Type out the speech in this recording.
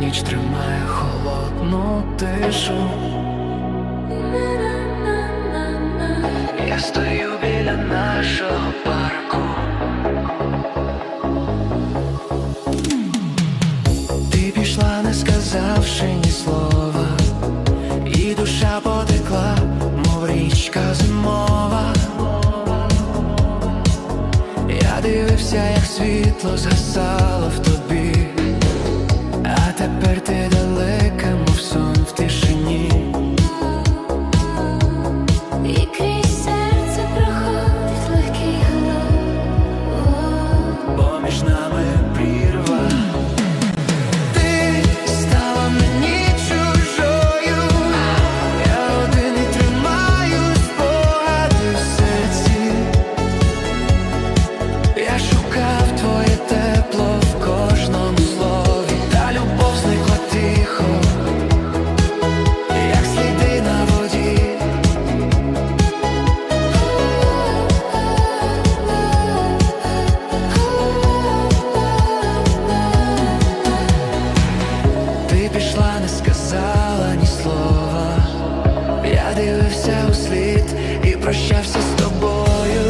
Ніч тримає холодну тишу. Я стою біля нашого парку. Ти пішла, не сказавши ні слова, і душа потекла, мов річка зимова. Я дивився, як світло згасало в è per te. дивився у слід і прощався з тобою.